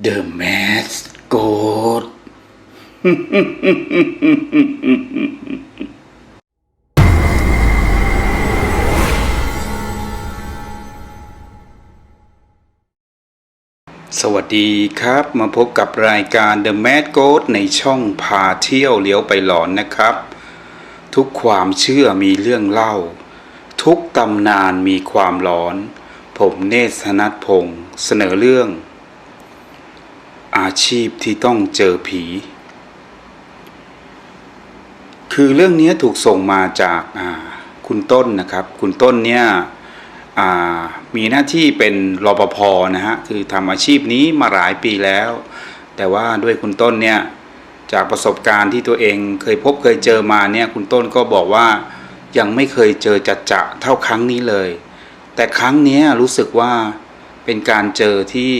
The Mask Goat สวัสดีครับ มาพบกับรายการ The Mad Goat ในช่องพาเที่ยวเลี้ยวไปหลอนนะครับ ทุกความเชื่อมีเรื่องเล่า ทุกตำนานมีความหลอน ผมเนธนัทพงศ์เสนอเรื่อง อาชีพที่ต้องเจอผี คือเรื่องนี้ถูกส่งมาจากาคุณต้นนะครับ คุณต้นเนี่ยมีหน้าที่เป็นรปภนะฮะคือทำอาชีพนี้มาหลายปีแล้ว แต่ว่าด้วยคุณต้นเนี่ยจากประสบการณ์ที่ตัวเองเคยพบเคยเจอมาเนี่ยคุณต้นก็บอกว่ายังไม่เคยเจอจัดจะเท่าครั้งนี้เลย แต่ครั้งนี้รู้สึกว่าเป็นการเจอที่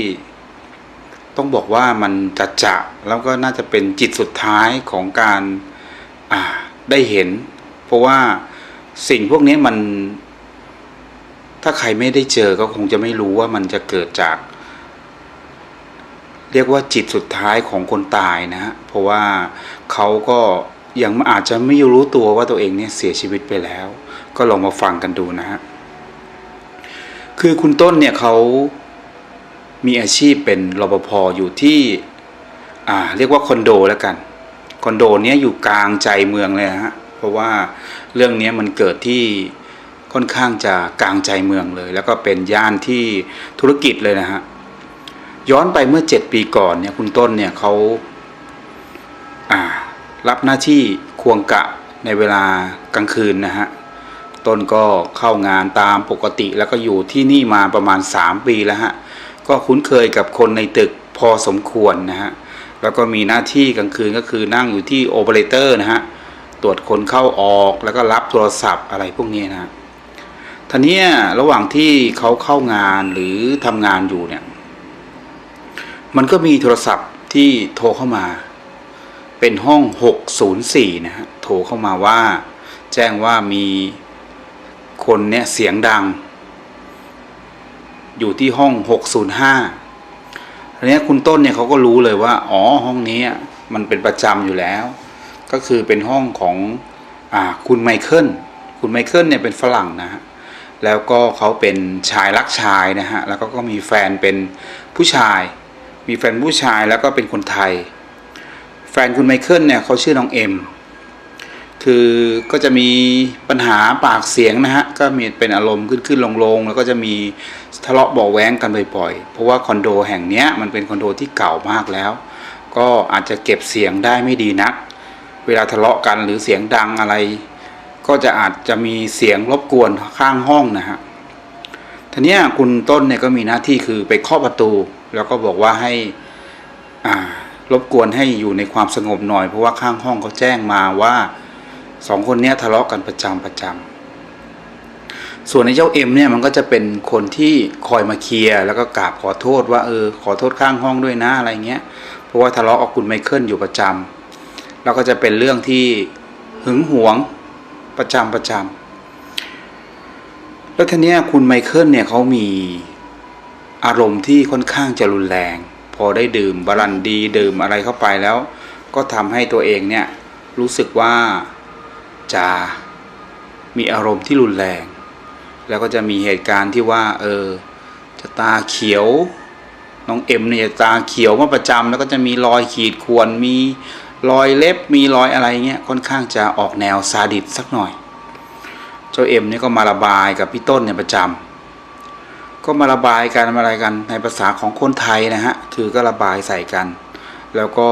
ต้องบอกว่ามันจัดจะแล้วก็น่าจะเป็นจิตสุดท้ายของการอ่าได้เห็น เพราะว่าสิ่งพวกนี้มัน ถ้าใครไม่ได้เจอก็คงจะไม่รู้ว่ามันจะเกิดจาก เรียกว่าจิตสุดท้ายของคนตายนะฮะเพราะว่าเขาก็ยังอาจจะไม่รู้ตัวว่าตัวเองเนี่ยเสียชีวิตไปแล้ว ก็ลองมาฟังกันดูนะฮะคือคุณต้นเนี่ยเขา มีอาชีพเป็นรปภอยู่ที่เรียกว่าคอนโดแล้วกันคอนโดเนี้ยอยู่กลางใจเมืองเลยฮะเพราะว่าเรื่องนี้มันเกิดที่ค่อนข้างจะกลางใจเมืองเลย แล้วก็เป็นย่านที่ธุรกิจเลยนะฮะย้อนไปเมื่อเจ็ดปีก่อนเนี่ยคุณต้นเนี่ยเขาารับหน้าที่ควงกะในเวลากลางคืนนะฮะต้นก็เข้างานตามปกติแล้วก็อยู่ที่นี่มาประมาณ 3 ปีแล้วฮะ ก็คุ้นเคยกับคนในตึกพอสมควรนะฮะแล้วก็มีหน้าที่กลางคืนก็คือนั่งอยู่ที่โอเปอเรเตอร์นะฮะตรวจคนเข้าออกแล้วก็รับโทรศัพท์อะไรพวกนี้นะฮะทีเนี้ยระหว่างที่เขาเข้างานหรือทำงานอยู่เนี่ย มันก็มีโทรศัพท์ที่โทรเข้ามา เป็นห้อง 604 นะฮะ โทรเข้ามาว่า แจ้งว่ามีคนเนี่ยเสียงดัง อยู่ที่ห้อง 605ทีนี้คุณต้นเนี่ยเขาก็รู้เลยว่า อ๋อห้องนี้มันเป็นประจำอยู่แล้ว ก็คือเป็นห้องของอคุณไมเคิลคุณไมเคิลเนี่ยเป็นฝรั่งนะฮะแล้วก็เขาเป็นชายรักชายนะฮะแล้วก็ก็มีแฟนเป็นผู้ชาย มีแฟนผู้ชายแล้วก็เป็นคนไทย แฟนคุณไมเคิลเนี่ยเขาชื่อน้องเอ็มคือก็จะมีปัญหาปากเสียงนะฮะก็มีเป็นอารมณ์ขึ้นขึ้นลงลงแล้วก็จะมี ทะเลาะเบาะแว้งกันบ่อยๆ เพราะว่าคอนโดแห่งนี้มันเป็นคอนโดที่เก่ามากแล้ว ก็อาจจะเก็บเสียงได้ไม่ดีนัก เวลาทะเลาะกันหรือเสียงดังอะไร ก็จะอาจจะมีเสียงรบกวนข้างห้องนะฮะทีนี้คุณต้นเนี่ยก็มีหน้าที่คือไปเคาะประตู แล้วก็บอกว่าให้อ่ารบกวนให้อยู่ในความสงบหน่อย เพราะว่าข้างห้องเขาแจ้งมาว่าสองคนเนี้ยทะเลาะกันประจำประจำ ส่วนในเจ้าเอ็มเนี่ยมันก็จะเป็นคนที่คอยมาเคลียร์แล้วก็กราบขอโทษว่าเออขอโทษข้างห้องด้วยนะอะไรเงี้ยเพราะว่าทะเลาะกับคุณไมเคิลอยู่ประจำแล้วก็จะเป็นเรื่องที่หึงหวงประจำประจำแล้วทีเนี้ยคุณไมเคิลเนี่ยเขามีอารมณ์ที่ค่อนข้างจะรุนแรง พอได้ดื่มบารันดีดื่มอะไรเข้าไปแล้ว ก็ทำให้ตัวเองเนี่ยรู้สึกว่าจะมีอารมณ์ที่รุนแรง แล้วก็จะมีเหตุการณ์ที่ว่าเออจะตาเขียว น้องเอ็มเนี่ยตาเขียวมาประจำแล้วก็จะมีรอยขีดข่วนมีรอยเล็บมีรอยอะไรเงี้ยค่อนข้างจะออกแนวซาดิสสักหน่อย เจ้าเอ็มเนี่ยก็มาระบายกับพี่ต้นเนี่ยประจำก็มาระบายกันมาอะไรกันในภาษาของคนไทยนะฮะคือก็ระบายใส่กัน แล้วก็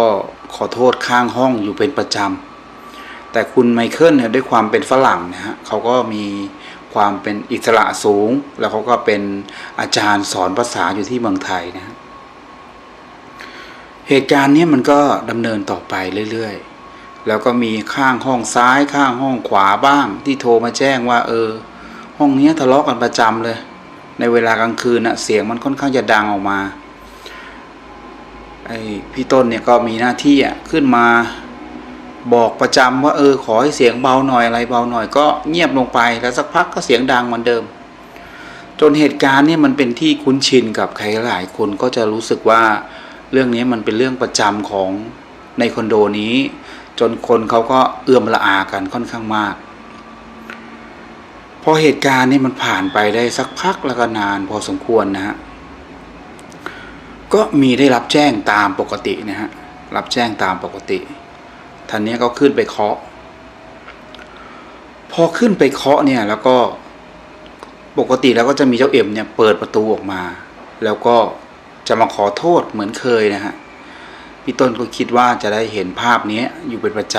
ขอโทษข้างห้องอยู่เป็นประจำแต่คุณไมเคิลเนี่ยด้วยความเป็นฝรั่งนะฮะเขาก็มี ความเป็นอิสระสูง แล้วเขาก็เป็นอาจารย์สอนภาษาอยู่ที่เมืองไทยนะฮะเหตุการณ์นี้มันก็ดำเนินต่อไปเรื่อยๆ แล้วก็มีข้างห้องซ้ายข้างห้องขวาบ้าง ที่โทรมาแจ้งว่า เออ ห้องนี้ทะเลาะกันประจำเลย ในเวลากลางคืนน่ะเสียงมันค่อนข้างจะดังออกมาไอ้พี่ต้นเนี่ยก็มีหน้าที่อะขึ้นมา บอกประจำว่าเออขอให้เสียงเบาหน่อยอะไรเบาหน่อยก็เงียบลงไปแล้วสักพักก็เสียงดังเหมือนเดิม จนเหตุการณ์เนี่ยมันเป็นที่คุ้นชินกับใครหลายคนก็จะรู้สึกว่าเรื่องนี้มันเป็นเรื่องประจำของในคอนโดนี้ จนคนเขาก็เอื้อมละอากันค่อนข้างมากพอเหตุการณ์นี้มันผ่านไปได้สักพักแล้วก็นานพอสมควรนะฮะก็มีได้รับแจ้งตามปกตินะฮะรับแจ้งตามปกติ ท่านนี้ก็ขึ้นไปเคาะ พอขึ้นไปเคาะเนี่ยแล้วก็ปกติแล้วก็จะมีเจ้าเอ็มเนี่ยเปิดประตูออกมา แล้วก็จะมาขอโทษเหมือนเคยนะฮะพี่ต้นก็คิดว่าจะได้เห็นภาพนี้อยู่เป็นประจ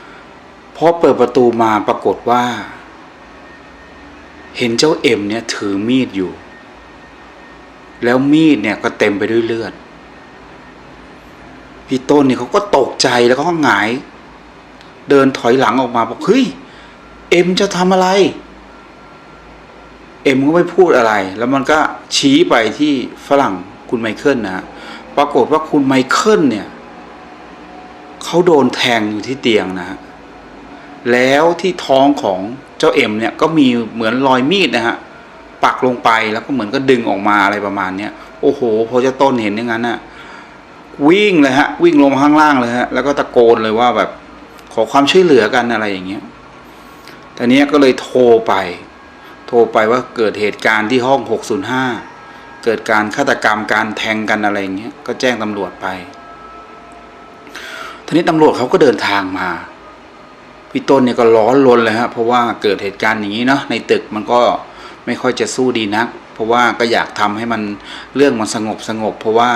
ำพอเปิดประตูมาปรากฏว่า เห็นเจ้าเอ็มเนี่ยถือมีดอยู่ แล้วมีดเนี่ยก็เต็มไปด้วยเลือด พี่ต้นเนี่ยเขาก็ตกใจแล้วก็หงาย เดินถอยหลังออกมาบอกเฮ้ยเอ็มจะทำอะไร เอ็มก็ไม่พูดอะไร แล้วมันก็ชี้ไปที่ฝรั่งคุณไมเคิลนะฮะปรากฏว่าคุณไมเคิลเนี่ยเขาโดนแทงอยู่ที่เตียงนะฮะแล้วที่ท้องของเจ้าเอ็มเนี่ยก็มีเหมือนรอยมีดนะฮะปักลงไปแล้วก็เหมือนก็ดึงออกมาอะไรประมาณเนี้ยโอ้โห พอเจ้าต้นเห็นอย่างนั้นน่ะ วิ่งเลยฮะ วิ่งลงมาข้างล่างเลยฮะแล้วก็ตะโกนเลยว่าแบบขอความช่วยเหลือกันอะไรอย่างเงี้ยต่เนี้ก็เลยโทรไป โทรไปว่าเกิดเหตุการณ์ที่ห้อง 605 เกิดการฆาตกรรมการแทงกันอะไรอย่างเงี้ยก็แจ้งตำรวจไปทีนี้ตำรวจเขาก็เดินทางมาพี่ต้นเนี่ยก็ร้อนรนเลยฮะเพราะว่าเกิดเหตุการณ์อย่างนี้เนาะในตึกมันก็ไม่ค่อยจะสู้ดีนัก เพราะว่าก็อยากทำให้มันเรื่องมันสงบสงบ เพราะว่า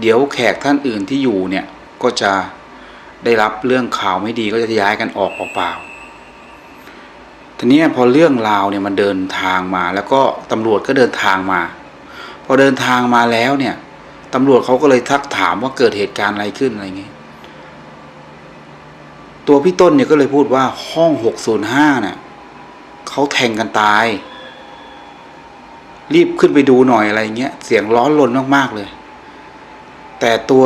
เดี๋ยวแขกท่านอื่นที่อยู่เนี่ยก็จะได้รับเรื่องข่าวไม่ดีก็จะย้ายกันออกเปล่าๆทีนี้พอเรื่องราวเนี่ยมันเดินทางมา แล้วก็ตำรวจก็เดินทางมา พอเดินทางมาแล้วเนี่ยตำรวจเขาก็เลยทักถามว่าเกิดเหตุการณ์อะไรขึ้นอะไรเงี้ยตัวพี่ต้นเนี่ยก็เลยพูดว่าห้องหกศูนย์ห้าเนี่ยเขาแทงกันตาย รีบขึ้นไปดูหน่อยอะไรเงี้ยเสียงร้อนรนมากๆเลย แต่ตัว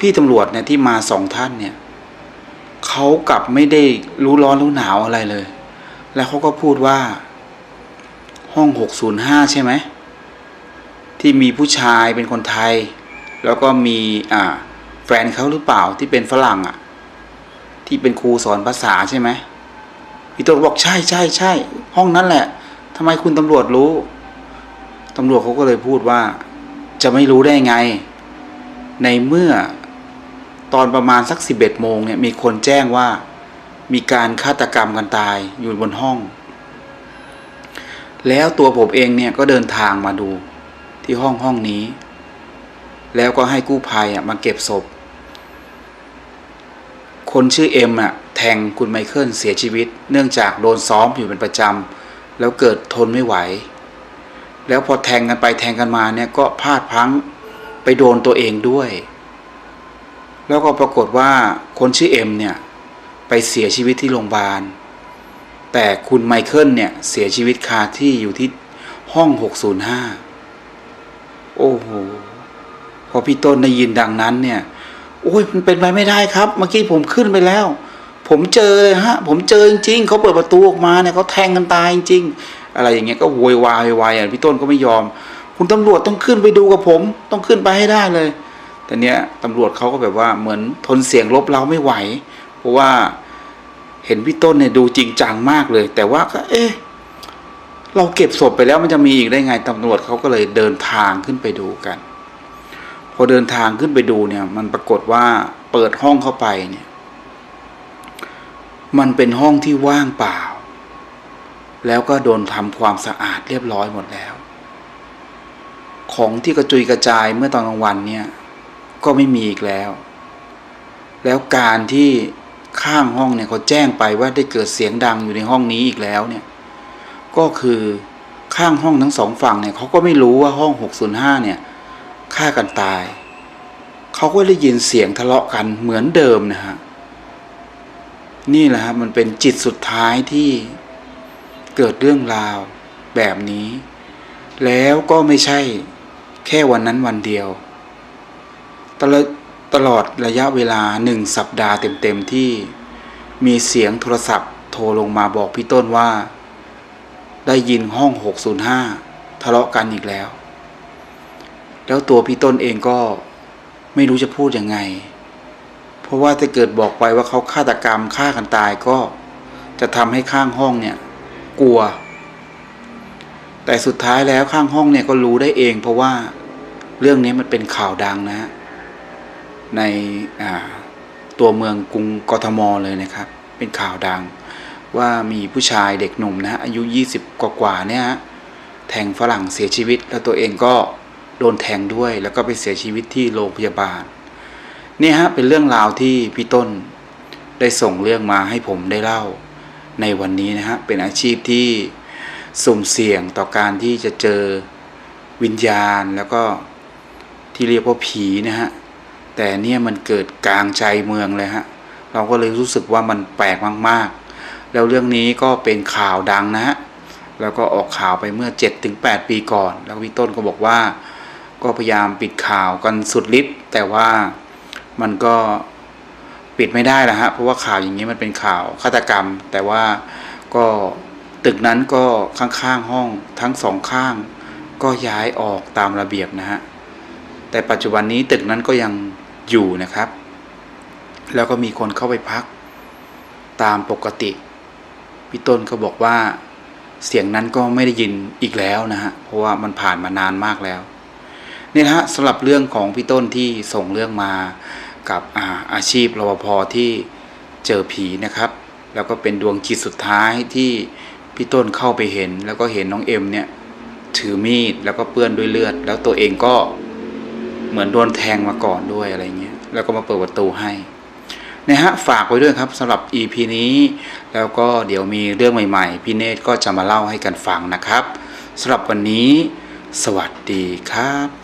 พี่ตำรวจเนี่ยที่มาสองท่านเนี่ยเขากลับไม่ได้รู้ร้อนรู้หนาวอะไรเลย แล้วเขาก็พูดว่า ห้องหกศูนย์ห้าใช่ไหมที่มีผู้ชายเป็นคนไทย แล้วก็มีอ่าแฟนเขาหรือเปล่าที่เป็นฝรั่งอะ ที่เป็นครูสอนภาษาใช่ไหมพี่ต้นก็บอกใช่ใช่ใช่ห้องนั้นแหละทำไมคุณตำรวจรู้ ตำรวจเขาก็เลยพูดว่าจะไม่รู้ได้ไง ในเมื่อตอนประมาณสักสิบเอ็ดโมงเนี่ยมีคนแจ้งว่ามีการฆาตกรรมกันตายอยู่บนห้อง แล้วตัวผมเองเนี่ยก็เดินทางมาดูที่ห้องห้องนี้ แล้วก็ให้กู้ภัยอะมาเก็บศพ คนชื่อเอ็มอะแทงคุณไมเคิลเสียชีวิต เนื่องจากโดนซ้อมอยู่เป็นประจำแล้วเกิดทนไม่ไหว แล้วพอแทงกันไปแทงกันมาเนี่ยก็พลาดพังไปโดนตัวเองด้วย แล้วก็ปรากฏว่าคนชื่อเอ็มเนี่ยไปเสียชีวิตที่โรงพยาบาล แต่คุณไมเคิลเนี่ยเสียชีวิตคาที่อยู่ที่ห้อง 605 โอ้โห พอพี่ต้นได้ยินดังนั้นเนี่ย โอ้ยมันเป็นไปไม่ได้ครับ เมื่อกี้ผมขึ้นไปแล้ว ผมเจอเลยฮะ ผมเจอจริงๆเขาเปิดประตูออกมาเนี่ยเขาแทงกันตายจริงๆ อะไรอย่างเงี้ยก็โวยวายวยวายอะพี่ต้นก็ไม่ยอม คุณตำรวจต้องขึ้นไปดูกับผม ต้องขึ้นไปให้ได้เลยแต่เนี้ยตำรวจเขาก็แบบว่าเหมือนทนเสียงลบเราไม่ไหว เพราะว่าเห็นพี่ต้นเนี่ยดูจริงจังมากเลย แต่ว่าก็ เอ๊ะเราเก็บศพไปแล้วมันจะมีอีกได้ไงตำรวจเขาก็เลยเดินทางขึ้นไปดูกัน พอเดินทางขึ้นไปดูเนี่ย มันปรากฏว่าเปิดห้องเข้าไปเนี่ย มันเป็นห้องที่ว่างเปล่า แล้วก็โดนทำความสะอาดเรียบร้อยหมดแล้ว ของที่กระจุยกระจายเมื่อตอนกลางวันเนี่ยก็ไม่มีอีกแล้ว แล้วการที่ข้างห้องเนี่ยเขาแจ้งไปว่าได้เกิดเสียงดังอยู่ในห้องนี้อีกแล้วเนี่ยก็คือข้างห้องทั้งสองฝั่งเนี่ยเขาก็ไม่รู้ว่าห้อง 605 เนี่ยฆ่ากันตาย เขาก็ได้ยินเสียงทะเลาะกันเหมือนเดิมนะฮะนี่แหละครับมันเป็นจิตสุดท้ายที่ เกิดเรื่องราวแบบนี้ แล้วก็ไม่ใช่แค่วันนั้นวันเดียว ตลอดตลอดระยะเวลาหนึ่งสัปดาห์เต็มๆที่มีเสียงโทรศัพท์โทรลงมาบอกพี่ต้นว่า ได้ยินห้อง 605 ทะเลาะกันอีกแล้ว แล้วตัวพี่ต้นเองก็ไม่รู้จะพูดยังไง เพราะว่าถ้าเกิดบอกไปว่าเขาฆาตกรรมฆ่ากันตายก็จะทำให้ข้างห้องเนี่ย กลัว แต่สุดท้ายแล้วข้างห้องเนี่ยก็รู้ได้เอง เพราะว่าเรื่องนี้มันเป็นข่าวดังนะฮะในตัวเมืองกรุงกทมเลยนะครับ เป็นข่าวดัง ว่ามีผู้ชายเด็กหนุ่มนะฮะอายุ 20 กว่าๆเนี่ยแทงฝรั่งเสียชีวิต แล้วตัวเองก็โดนแทงด้วย แล้วก็ไปเสียชีวิตที่โรงพยาบาลเนี่ยฮะเป็นเรื่องราวที่พี่ต้นได้ส่งเรื่องมาให้ผมได้เล่า ในวันนี้นะฮะเป็นอาชีพที่สุ่มเสี่ยงต่อการที่จะเจอวิญญาณแล้วก็ที่เรียกว่าผีนะฮะแต่เนี่ยมันเกิดกลางใจเมืองเลยฮะเราก็เลยรู้สึกว่ามันแปลกมากๆ แล้วเรื่องนี้ก็เป็นข่าวดังนะฮะแล้วก็ออกข่าวไปเมื่อ 7-8 ปีก่อน แล้วพี่ต้นก็บอกว่าก็พยายามปิดข่าวกันสุดฤทธิ์แต่ว่ามันก็ ปิดไม่ได้นะฮะเพราะว่าข่าวอย่างนี้มันเป็นข่าวฆาตกรรม แต่ว่าก็ตึกนั้นก็ข้างๆห้องทั้งสองข้าง ก็ย้ายออกตามระเบียบนะฮะแต่ปัจจุบันนี้ตึกนั้นก็ยังอยู่นะครับ แล้วก็มีคนเข้าไปพัก ตามปกติพี่ต้นก็บอกว่าเสียงนั้นก็ไม่ได้ยินอีกแล้วนะฮะเพราะว่ามันผ่านมานานมากแล้วนี่นะฮะสำหรับเรื่องของพี่ต้นที่ส่งเรื่องมา กับอาอาชีพรปภที่เจอผีนะครับ แล้วก็เป็นดวงจิตสุดท้ายที่พี่ต้นเข้าไปเห็น แล้วก็เห็นน้องเอ็มเนี่ยถือมีดแล้วก็เปื้อนด้วยเลือด แล้วตัวเองก็เหมือนโดนแทงมาก่อนด้วยอะไรเงี้ยแล้วก็มาเปิดประตูให้นะฮะฝากไว้ด้วยครับสำหรับ EP นี้ แล้วก็เดี๋ยวมีเรื่องใหม่ๆพี่เนตรก็จะมาเล่าให้กันฟังนะครับสำหรับวันนี้ สวัสดีครับ